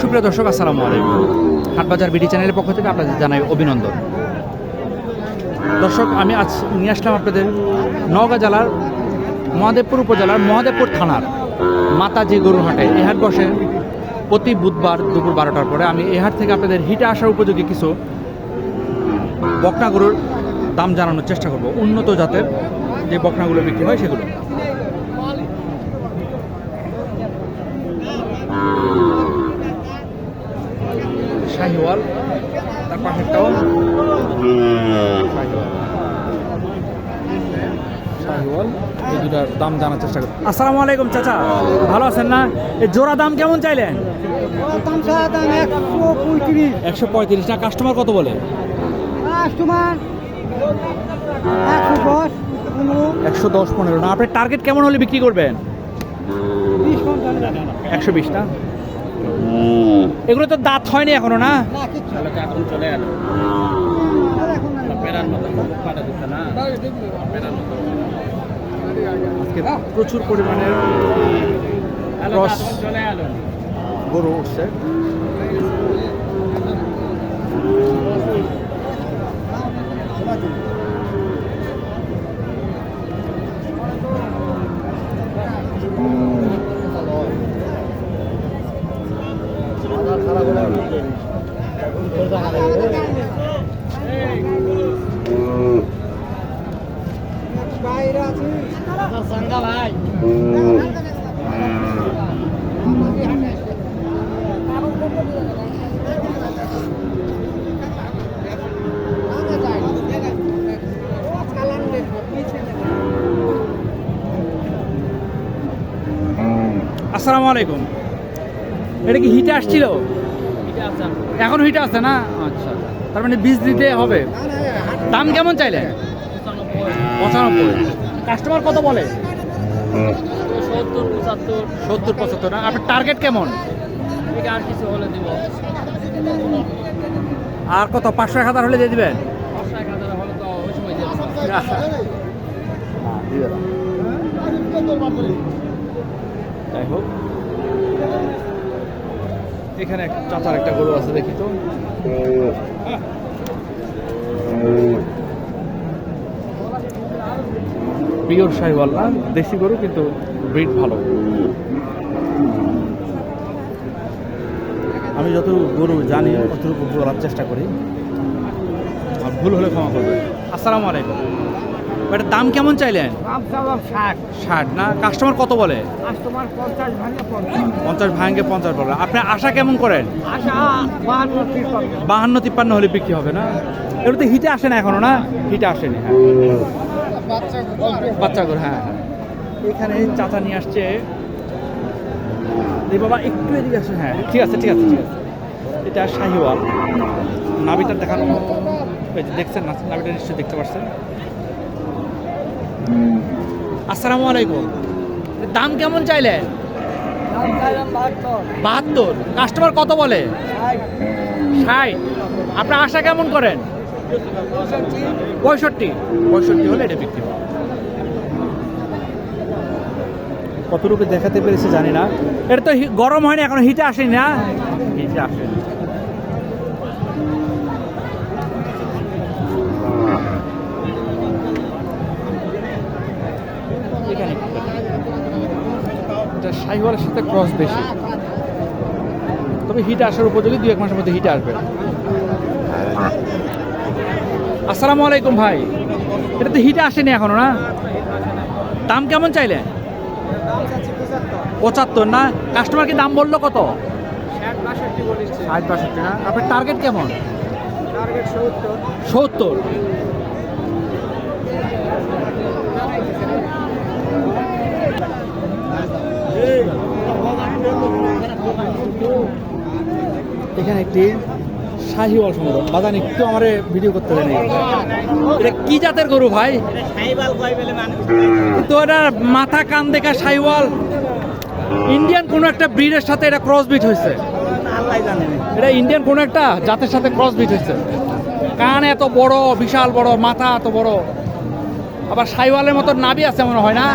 সুপ্রিয় দর্শক, আসসালামু আলাইকুম। হাটবাজার বিডি চ্যানেলের পক্ষ থেকে আপনাদের জানাই অভিনন্দন। দর্শক, আমি আজ নিয়ে আসলাম আপনাদের নওগাঁ জেলার মহাদেবপুর উপজেলার মহাদেবপুর থানার মাতাজি গরুর হাটে বসে প্রতি বুধবার দুপুর বারোটার পরে। আমি এই হাট থেকে আপনাদের হিটে আসার উপযোগী কিছু বকনা গরুর দাম জানানোর চেষ্টা করব। উন্নত জাতের যে বকনাগুলো বিক্রি হয় সেগুলো। শাহিওয়াল, তার পাশেরটাও? দাম জানার চেষ্টা করি। আসসালামু আলাইকুম, চাচা। ভালো আছেন না? এই জোড়া দাম কেমন চাইলেন একশো পঁয়ত্রিশ। না কাস্টমার কত বলে? কাস্টমার একশো দশ পনেরো। না, আপনার টার্গেট কেমন হলে বিক্রি করবেন? একশো বিশ না এগুলো তো দাঁত হয়নি এখনও না? না কিচ্ছু এখন চলে এলো। আর এখন না। পেরার মতো পাটা দিতে না পেরার মতো আজকে প্রচুর পরিমাণের এলো Cross. এখন চলে এলো গরু উঠছে বাইরে আছি সঙ্গা ভাই আসসালামু আলাইকুম। এটা কি হিটে আসছিল? এখন হিটে আছে না? আচ্ছা। তার মানে বীজ দিতে হবে। দাম কেমন চাইলে পঁচানব্বই। কাস্টমার কত বলে? সত্তর পঁচাত্তর না? আপনার টার্গেট কেমন? আর কিছু হলে দিব আর কত পাঁচশো এক হাজার হলে দিয়ে দিবেন। হলে তো ওই সময় দিয়ে দেবো। যাই হোক। এখানে চাচার একটা গরু আছে, দেখি তো। পিওর শাহিওয়াল না দেশি গরু, কিন্তু ব্রিড ভালো। আমি যত গরু জানি, অতটুকু বলার চেষ্টা করি। আর ভুল হলে ক্ষমা করবে আসসালামু আলাইকুম। এটার দাম কেমন চাইলেন? ষাট। না? কাস্টমার কত বলে? কাস্টমার পঞ্চাশ ভাঙে পঞ্চাশ। বলে। আপনি আশা কেমন করেন? আশা বাহান্ন তিপ্পান্ন। হলে বিক্রি হবে না? এগুলো তো হিটে আসে না এখনও না? হিটে আসেনি হ্যাঁ। বাচ্চা করে হ্যাঁ হ্যাঁ। এখানে চাচা নিয়ে আসছে। এই বাবা একটু এদিকে আসে হ্যাঁ। ঠিক আছে ঠিক আছে ঠিক আছে। এটা শাহিওয়াল। নাবিটা দেখানো। দেখছেন না? নাবিটা নিশ্চয়ই দেখতে পাচ্ছেন আসসালামু আলাইকুম। দাম কেমন চাইলে? বাহাত্তর। কাস্টমার কত বলে? ষাট। আপনার আশা কেমন করেন? পঁয়ষট্টি। পঁয়ষট্টি। হলে এটা বিক্রি হবে। কতটুকু দেখাতে পেরেছে জানি না। এটা তো গরম হয়নি এখন হিটে আসেনি না? হিটে আসেনি। এটা শাহিওয়ালের সাথে ক্রস বেশি। তবে হিট আসার উপযোগী দুই এক মাসের মধ্যে হিট আসবে। আসসালামু আলাইকুম ভাই। এটা তো হিটে আসেনি এখনও না? দাম কেমন চাইলে? পঁচাত্তর না? কাস্টমার কি দাম বলল কত? ষাট বাষট্টি না? আপনার টার্গেট কেমন? সত্তর। এখানে একটি শাহিওয়াল সংগ্রহ বাজান, একটু আমার ভিডিও করতে দেন এটা কি জাতের গরু ভাই? তো এটা মাথা কান দেখা শাহিওয়াল। ইন্ডিয়ান কোনো একটা ব্রিডের সাথে এটা ক্রস বিট হয়েছে। এটা ইন্ডিয়ান কোনো একটা জাতের সাথে ক্রস বিট হয়েছে। কান এত বড়, বিশাল বড়, মাথা এত বড়। আবার সাইওয়ালের মতো নাবি আছে মনে হয় না?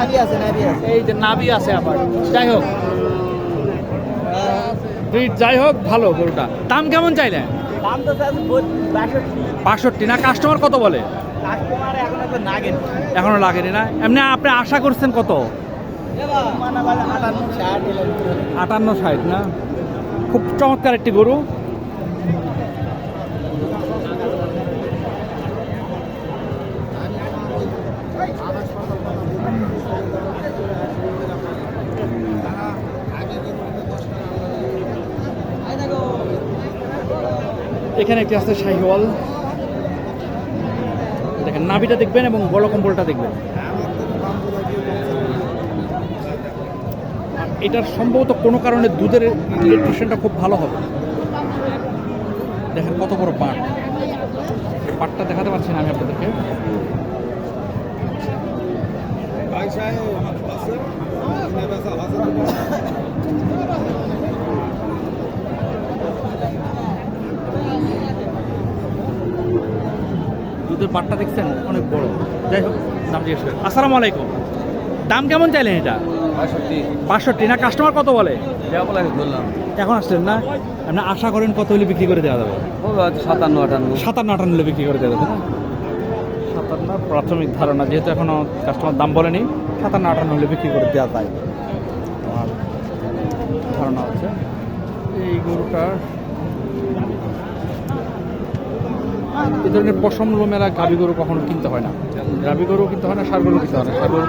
এই যে নাবি আছে আবার। যাই হোক। যাই হোক ভালো গরুটা। দাম কেমন চাইলেন? তো বাষট্টি। না? কাস্টমার কত বলে? এখন লাগেনি না? এমনি আপনি আশা করছেন কত? মানে আটান্ন ষাট না? খুব চমৎকার একটি গরু। এখানে একটি আছে শাহিওয়াল। দেখেন, নাভিটা দেখবেন এবং বড় কম্বলটা দেখবেন। এটার সম্ভবত কোনো কারণে দুধের ইলেকট্রিশিয়ানটা খুব ভালো হবে। দেখেন কত বড় পাট। পাটটা দেখাতে পারছি না আমি আপনাদেরকে। দুধের পাটটা দেখছেন? অনেক বড়। যাই হোক দাম জিজ্ঞেস করেন। আসসালামু আলাইকুম। দাম কেমন চাইলেন এটা? বাষট্টি। না কাস্টমার কত বলে? এখন আসছেন না? আপনি আশা করেন কত হলে বিক্রি করে দেওয়া যাবে? সাতান্ন আটান্ন। সাতান্ন আটান্ন হলে বিক্রি করে দেওয়া যাবে না? সাতান্ন প্রাথমিক ধারণা। যেহেতু এখনও কাস্টমার দাম বলেনি সাতান্ন আটান্ন হলে বিক্রি করে দেওয়া যায়। আমার ধারণা হচ্ছে এই গরুটা এই ধরনের পশম মেলা গাভী গরু কখনো কিনতে হয় না। গাভী গরু কিনতে হয় না সার গরু কিনতে হয় না। সার গরু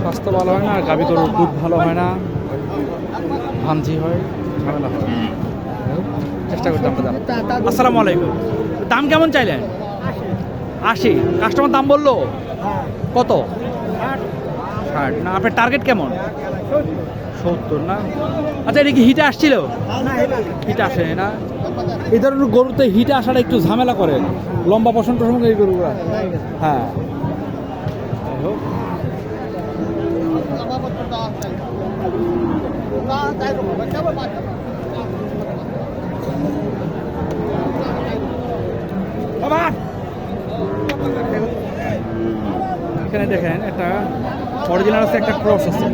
স্বাস্থ্য ভালো হয় না আর গাভী গরুর দুধ ভালো হয় না ভাঞ্জি হয় ঝামেলা হয় চেষ্টা করতে আমরা আসসালামু আলাইকুম। দাম কেমন চাইলেন? আশি। কাস্টমার দাম বলল? কত? ষাট। না আপনার টার্গেট কেমন? সত্তর না? আচ্ছা এটা কি হিটে আসছিল? হিটে আসে না? এই ধরনের গরুতে হিটে আসাটা একটু ঝামেলা করে। লম্বা পছন্দ টসন্দ এই গরুগুলো। হ্যাঁ। এখানে দেখেন একটা অরিজিনাল আছে একটা ক্রস আছে।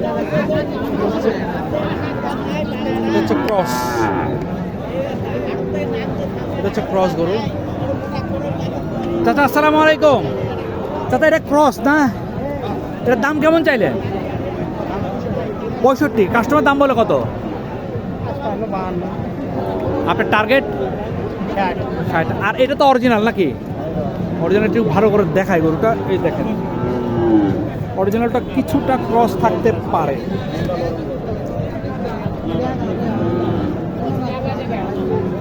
হচ্ছে ক্রস এটা হচ্ছে ক্রস গরু। চাচা, আসসালামু আলাইকুম। চাচা, এটা ক্রস না? এটার দাম কেমন চাইলেন পঁয়ষট্টি। কাস্টমার দাম বলে কত? আপনার টার্গেট ষাট। আর এটা তো অরিজিনাল নাকি? অরিজিনাল একটু ভালো করে দেখায় গরুটা। এই দেখেন। অরিজিনালটা কিছুটা ক্রস থাকতে পারে।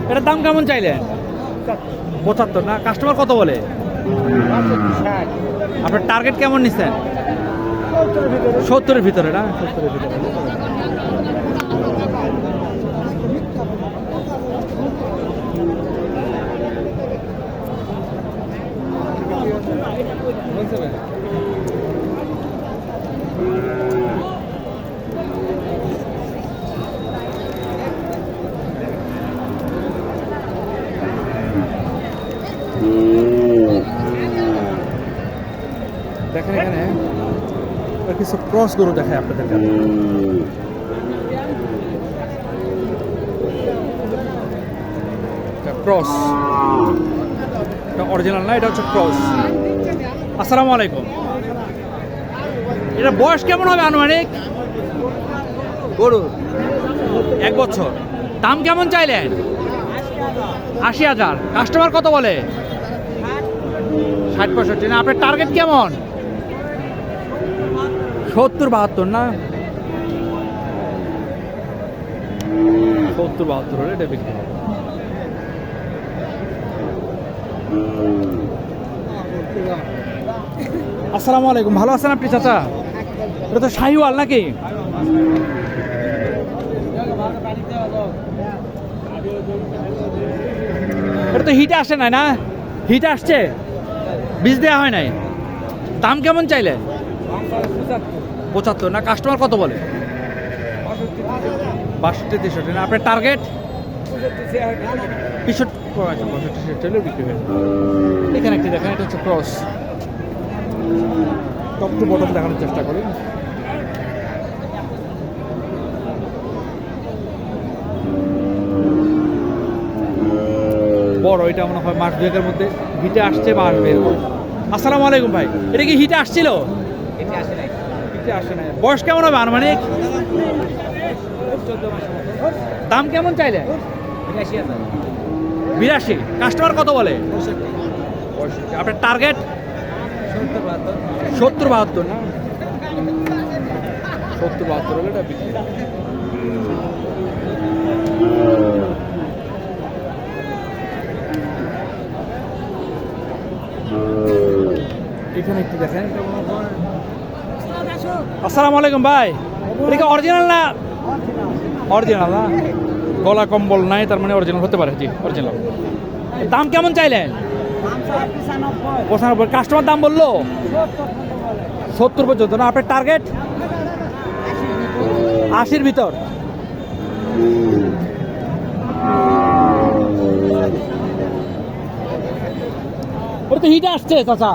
এটার দাম কেমন চাইলেন? পঁচাত্তর না? কাস্টমার কত বলে? আপনার টার্গেট কেমন নিচ্ছেন সত্তরের ভিতরে না? সত্তরের ভিতরে। দেখেন এখানে কিছু ক্রস গরু দেখায় আপনাদেরকে। ক্রস এটা অরিজিনাল না এটা হচ্ছে ক্রস আসসালামু আলাইকুম। এটা বয়স কেমন হবে আনুমানিক? গরু। এক বছর। দাম কেমন চাইলেন? আশি হাজার। কাস্টমার কত বলে? ষাট পঁয়ষট্টি। না আপনার টার্গেট কেমন? সত্তর বাহাত্তর না? সত্তর বাহাত্তর হলে এটা বিক্রি হবে। আসসালামু আলাইকুম। ভালো আছেন আপনি চাচা? এটা তো শাহিওয়াল নাকি? এটা তো হিটে আসে নাই না? হিট আসছে? বীজ দেওয়া হয় নাই? দাম কেমন চাইলে? পঁচাত্তর, না কাস্টমার কত বলে? বাষট্টি তেষট্টি না আপনার টার্গেট পঁয়ষট্টি পঁয়ষট্টি হয়ে এখানে একটি দেখেন, এটা হচ্ছে ক্রস টপ টু বটম দেখানোর চেষ্টা করি। বড়, এটা মনে হয় মাস দুয়েকের মধ্যে হিটে আসছে বা আসবে। আসসালামু আলাইকুম ভাই, এটা কি হিটে আসছিল? হিটে আসে বয়স কেমন হবে আনুমানিক? দাম কেমন চাইলে? বিরাশি। কাস্টমার কত বলে? আপনার টার্গেট সত্তর বাহাত্তর না? সত্তর বাহাত্তর হলে এটা বিক্রি এখানে একটু দেখেন। আসসালামু আলাইকুম ভাই। এটা কি অরিজিনাল না? অরিজিনাল না? গলা কম্বল নাই, তার মানে অরিজিনাল হতে পারে। জি অরিজিনাল দাম কেমন চাইলেন? পঁচানব্বই। কাস্টমার দাম বলল? সত্তর পর্যন্ত। না, আপনার টার্গেট আশির ভিতর। ওটা তো হিটে আসছে, চাচা।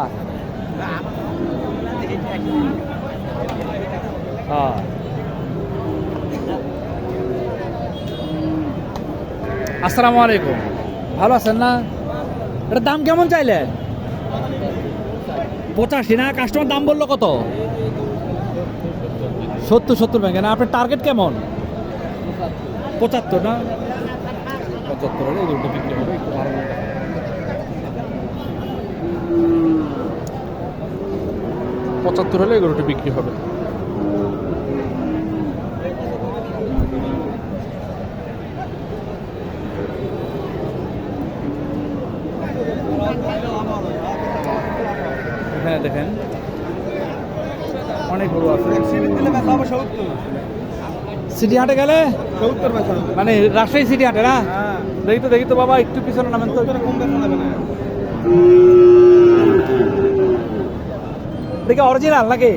আসসালামু আলাইকুম। ভালো আছেন না? এটার দাম কেমন চাইলেন পঁচাশি না? কাস্টমার দাম বলল কত? সত্তর সত্তর ব্যাংকে। না, আপনার টার্গেট কেমন? পঁচাত্তর না? পঁচাত্তর হলে দুটো বিক্রি হবে, একটু ভালো পঁচাত্তর হলে এগুলোটা বিক্রি হবে। দেখেন। অনেক গরু আছে। সিটি হাটে গেলে? মানে রাজশাহী সিটি হাটে না? দেখি তো দেখি তো বাবা একটু পিছনে নামেন তো। দেখি অরিজিনাল নাকি?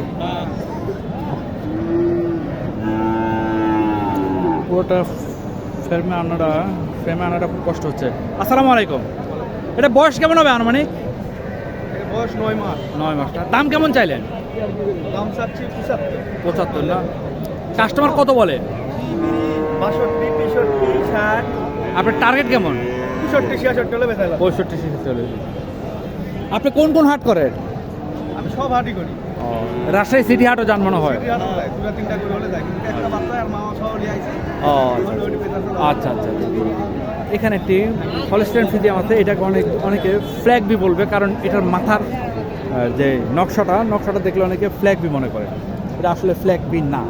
পুরোটা ফ্রেমে আনাটা ফ্রেমে আনাটা খুব কষ্ট হচ্ছে। আসসালামু আলাইকুম। এটা বয়স কেমন হবে আনুমানিক? বয়স নয় মাস। নয় মাসটা দাম কেমন চাইলেন? দাম চাচ্ছি পঁচাত্তর। পঁচাত্তর না? কাস্টমার কত বলে? বাষট্টি তেষট্টি ষাট। আপনার টার্গেট কেমন? পঁয়ষট্টি ছিয়াষট্টি হলে বেচা আপনি কোন কোন হাট করেন? আমি সব হাটই করি। রাজশাহী সিটি হাটও যান মনে হয় ও। আচ্ছা আচ্ছা আচ্ছা। এখানে একটি হলস্টেন ফিজিয়াম আছে, এটাকে অনেক, অনেকে ফ্ল্যাগ বি বলবে, কারণ এটার মাথার যে নকশাটা নকশাটা দেখলে অনেকে ফ্ল্যাগ বি মনে করে। এটা আসলে ফ্ল্যাগ বি না।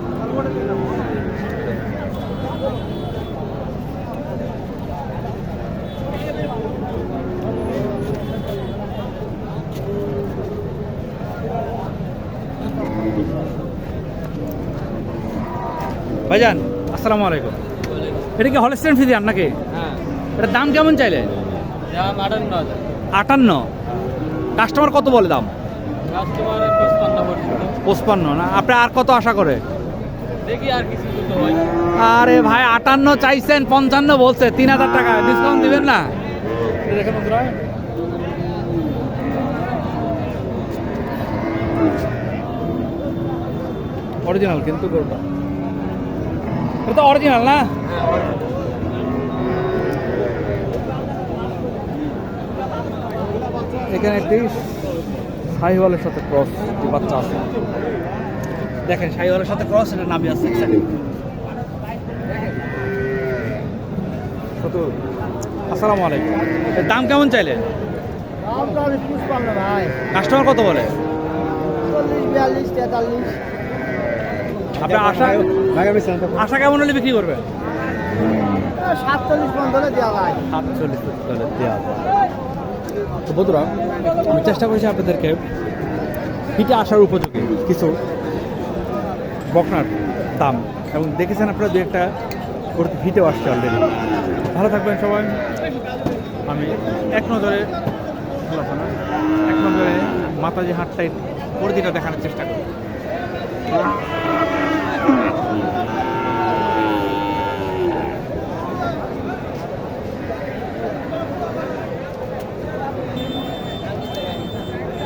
ভাইজান, আসসালামু আলাইকুম। এটা কি হলস্টেন ফিজিয়াম নাকি? হ্যাঁ। এটার দাম কেমন চাইলে? দাম আটান্ন আটান্ন? কাস্টমার কত বলে দাম? পঁচপান্ন না? আপনি আর কত আশা করে? দেখি আর কিছু আরে ভাই আটান্ন চাইছেন পঞ্চান্ন বলছে তিন হাজার টাকা। ডিসকাউন্ট দিবেন না? দেখেন অরিজিনাল কিন্তু গরুটা। এটা তো অরিজিনাল না? এখানে একটি শাহিওয়ালের সাথে ক্রস বাচ্চা আছে। দেখেন শাহিওয়ালের সাথে ক্রস এটা নামই আছে আসসালামু আলাইকুম। এর দাম কেমন চাইলেন কাস্টমার কত বলে? চল্লিশ বিয়াল্লিশ তেতাল্লিশ। আপনার আশা আশা কেমন হলে বিক্রি করবেন? সাতচল্লিশ পর্যন্ত দেওয়া ভাই সাতচল্লিশ দেওয়া বন্ধুরা, আমি চেষ্টা করেছি আপনাদেরকে হিটে আসার উপযোগী কিছু বকনার দাম। এবং দেখেছেন আপনারা দু একটা করে হিটেও আসছে অলরেডি ভালো থাকবেন সবাই। আমি এক নজরে? এক নজরে মাতাজি হাটটাই পরিধিটা দেখানোর চেষ্টা করি